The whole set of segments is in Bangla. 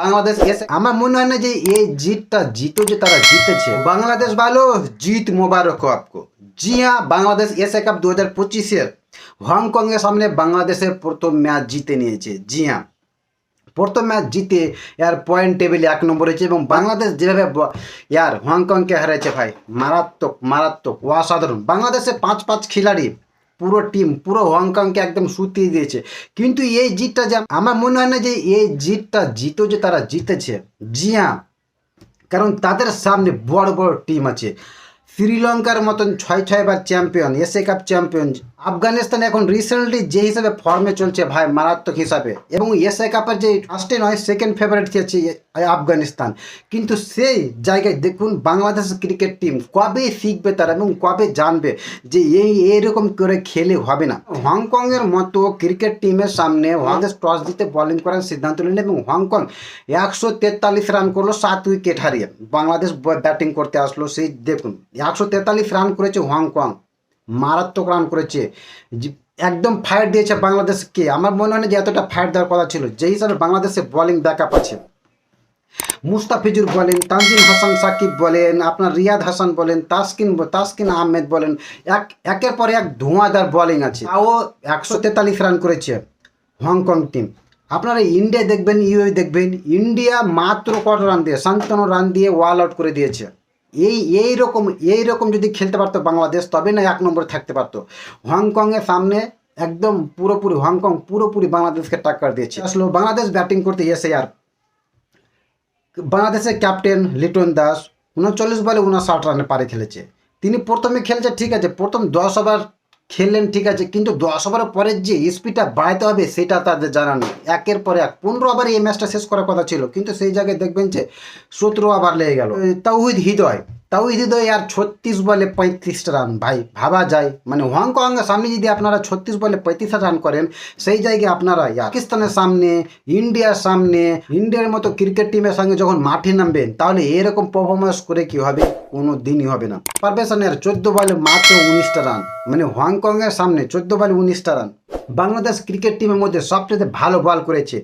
বাংলাদেশ এসে আমার মনে হয় না যে এই জিতটা জিতো যে তারা জিতেছে। বাংলাদেশ ভালো, জিত মোবারক আপকো। জি হ্যাঁ বাংলাদেশ এসএ কাপ দু হাজার পঁচিশের হংকংয়ের সামনে বাংলাদেশের প্রথম ম্যাচ জিতে নিয়েছে জি হ্যাঁ প্রথম ম্যাচ জিতে এর পয়েন্ট টেবিলে এক নম্বর হয়েছে এবং বাংলাদেশ যেভাবে ইয়ার হংকংকে হারিয়েছে ভাই, মারাত্মক মারাত্মক, অসাধারণ। বাংলাদেশে পাঁচ পাঁচ খিলাড়ি পুরো টিম পুরো হংকংকে একদম সুতিয়ে দিয়েছে। কিন্তু এই জিতটা যে আমার মনে হয় না যে এই জিতটা জিতো যে তারা জিতেছে, জি হ্যাঁ। কারণ তাদের সামনে বড় বড় টিম আছে। শ্রীলঙ্কার মতন ছয়, ছয়বার champion SA cup champion Afghanistan এখন রিসেন্টলি যে হিসাবে ফর্মে চলছে ভাই, মারাত্মক হিসাবে। এবং এসএ কাপের যে ফার্স্টে নয় সেকেন্ড ফেভারিট আছে আফগানিস্তান। কিন্তু সেই জায়গায় দেখুন বাংলাদেশ ক্রিকেট টিম কবে শিখবে তারা এবং কবে জানবে যে এই এরকম করে খেলে হবে না। হংকংয়ের মতো ক্রিকেট টিমের সামনে বাংলাদেশ টস দিতে বোলিং করার সিদ্ধান্ত নিলেন এবং হংকং একশো তেতাল্লিশ রান করল, সাত উইকেট হারিয়ে। বাংলাদেশ ব্যাটিং করতে আসলো সেই, দেখুন, একশো তেতাল্লিশ রান করেছে হংকং। মারাত্মক রান করেছে। একদম ফায়ার দিয়েছে বাংলাদেশকে। আমার মনে হয় না যে এতটা ফায়ার দেওয়ার কথা ছিল। যে হিসাবে বাংলাদেশে বোলিং ব্যাকআপ আছে। মুস্তাফিজুর বলেন, তানজিম হাসান সাকিব বলেন, আপনার রিয়াদ হাসান বলেন, তাসকিন তাসকিন আহমেদ বলেন, এক, একের পর এক ধোঁয়াদার বোলিং আছে। তাও একশো তেতাল্লিশ রান করেছে হংকং টিম আপনারা ইন্ডিয়া দেখবেন ইউএ দেখবেন ইন্ডিয়া মাত্র কত রান দিয়ে সান্তান্ন রান দিয়ে ওয়াল আউট করে দিয়েছে। এই এই রকম এই রকম যদি খেলতে পারতো বাংলাদেশ তবে না এক নম্বরে থাকতে পারতো। হংকংয়ের সামনে একদম পুরোপুরি, হংকং পুরোপুরি বাংলাদেশকে টাক্কার দিয়েছে। আসলে বাংলাদেশ ব্যাটিং করতে এসে আর বাংলাদেশের ক্যাপ্টেন লিটন দাস উনচল্লিশ বলে উনষাট রানে পারে খেলেছে। তিনি প্রথমে খেলছে, ঠিক আছে, প্রথম দশ ওভার খেললেন, ঠিক আছে, কিন্তু দশ ওভারের পরে যে স্পিডটা বাড়াতে হবে, সেটা তাদের জানা নেই। একের পরে এক, পনেরো ওভারে এই ম্যাচটা শেষ করার কথা ছিল, কিন্তু সেই জায়গায় দেখবেন যে সতেরো ওভার লেগে গেল। তাওহিদ হৃদয় তাওহিদ হৃদয় আর ছত্রিশ বলে পঁয়ত্রিশটা রান, ভাই, ভাবা যায়। মানে হংকং এর সামনে যদি আপনারা ছত্রিশ বলে পঁয়ত্রিশটা রান করেন, সেই জায়গায় আপনারা পাকিস্তানের সামনে, ইন্ডিয়ার সামনে, ইন্ডিয়ার মতো ক্রিকেট টিমের সঙ্গে যখন মাঠে নামবেন, তাহলে এরকম পারফরমেন্স করে কি হবে? কোনো দিনই হবে না। পারভেশনের চোদ্দ বলে মাত্র উনিশটা রান। মানে হংকং এর সামনে চোদ্দ বলে উনিশটা রান। বাংলাদেশ ক্রিকেট টিমের মধ্যে সবচেয়ে ভালো বল করেছে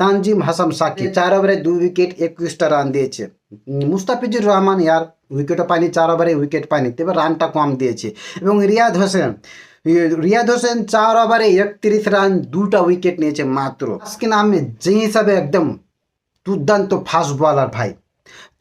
তানজিম হাসান সাকি চার ওভারে দুই উইকেট একুশটা রান দিয়েছে। মুস্তাফিজুর রহমান ইয়ার উইকেটও পায়নি চার ওভারে উইকেট পায়নি তবে রানটা কম দিয়েছে। এবং রিয়াদ হোসেন রিয়াদ হোসেন চার ওভারে একত্রিশ রান দুটা উইকেট নিয়েছে মাত্র। আজকিন আহমেদ যে হিসাবে একদম দুর্দান্ত ফাস্ট বলার ভাই।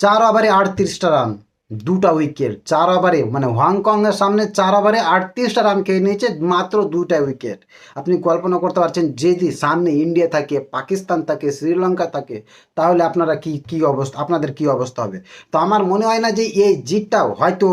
চার ওভারে আটত্রিশটা রান। দুটা উইকেট চার ওভারে মানে হংকংয়ের সামনে চার ওভারে আটত্রিশটা রান খেয়ে নিয়েছে মাত্র দুটা উইকেট আপনি কল্পনা করতে পারছেন যদি সামনে ইন্ডিয়া থাকে পাকিস্তান থাকে শ্রীলঙ্কা থাকে, তাহলে আপনারা কি কি অবস্থা, আপনাদের কি অবস্থা হবে? তো আমার মনে হয় না যে এই জিতটাও হয়তো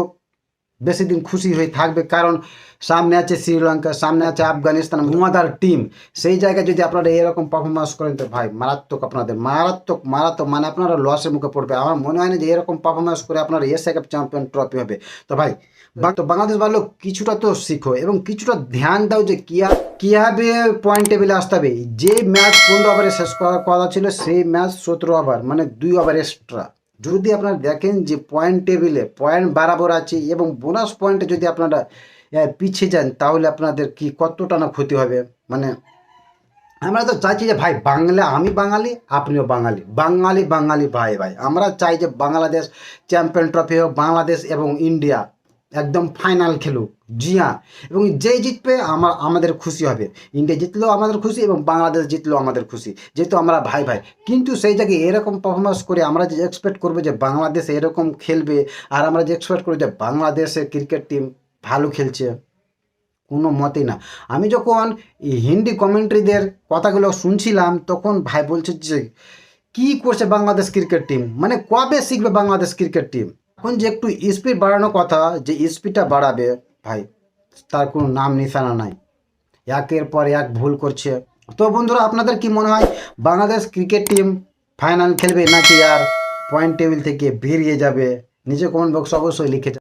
বেশি দিন খুশি হয়ে থাকবে, কারণ সামনে আছে শ্রীলঙ্কা, সামনে আছে আফগানিস্তান ঘুমাদার টিম সেই জায়গায় যদি আপনারা এরকম পারফরমেন্স করেন তো ভাই, মারাত্মক আপনাদের, মারাত্মক মারাত্মক মানে আপনারা লসের মুখে পড়বে। আমার মনে হয় না যে এরকম পারফরমেন্স করে আপনারা এসে কাপ চ্যাম্পিয়ন ট্রফি হবে। তো ভাই তো বাংলাদেশ ভালো, কিছুটা তো শিখো এবং কিছুটা ধ্যান দাও যে কিয়া- কীভাবে পয়েন্ট টেবিলে আসতে হবে। যে ম্যাচ পনেরো ওভারে শেষ করার কথা ছিল, সেই ম্যাচ সতেরো ওভার মানে দুই ওভার এক্সট্রা যদি আপনারা দেখেন যে পয়েন্ট টেবিলে পয়েন্ট বরাবর আছে এবং বোনাস পয়েন্টে যদি আপনারা পিছিয়ে যান, তাহলে আপনাদের কি কতটা না ক্ষতি হবে? মানে আমরা তো চাইছি যে, ভাই, বাংলা, আমি বাঙালি, আপনিও বাঙালি। বাঙালি বাঙালি, ভাই ভাই। আমরা চাই যে, বাংলাদেশ চ্যাম্পিয়ন ট্রফি হোক, বাংলাদেশ এবং ইন্ডিয়া একদম ফাইনাল খেলুক। জি হ্যাঁ। এবং যেই জিতবে আমার, আমাদের খুশি হবে। ইন্ডিয়া জিতলেও আমাদের খুশি এবং বাংলাদেশ জিতলেও আমাদের খুশি। যেহেতু আমরা ভাই ভাই। কিন্তু সেই জায়গায় এরকম পারফরমেন্স করে আমরা যে এক্সপেক্ট করব যে বাংলাদেশ এরকম খেলবে আর আমরা যে এক্সপেক্ট করি যে বাংলাদেশের ক্রিকেট টিম ভালো খেলছে, কোনো মতেই না। আমি যখন হিন্দি কমেন্ট্রিদের কথাগুলো শুনছিলাম, তখন ভাই বলছে যে, কী করছে বাংলাদেশ ক্রিকেট টিম মানে কবে শিখবে বাংলাদেশ ক্রিকেট টিম এখন যে একটু স্পিড বাড়ানোর কথা, যে স্পিডটা বাড়াবে, ভাই, তার কোনো নাম নিশানা নাই। একের পর এক ভুল করছে। তো বন্ধুরা, আপনাদের কি মনে হয়, বাংলাদেশ ক্রিকেট টিম ফাইনাল খেলবে নাকি আর পয়েন্ট টেবিল থেকে বেরিয়ে যাবে? নিজে কমেন্ট বক্স অবশ্যই লিখে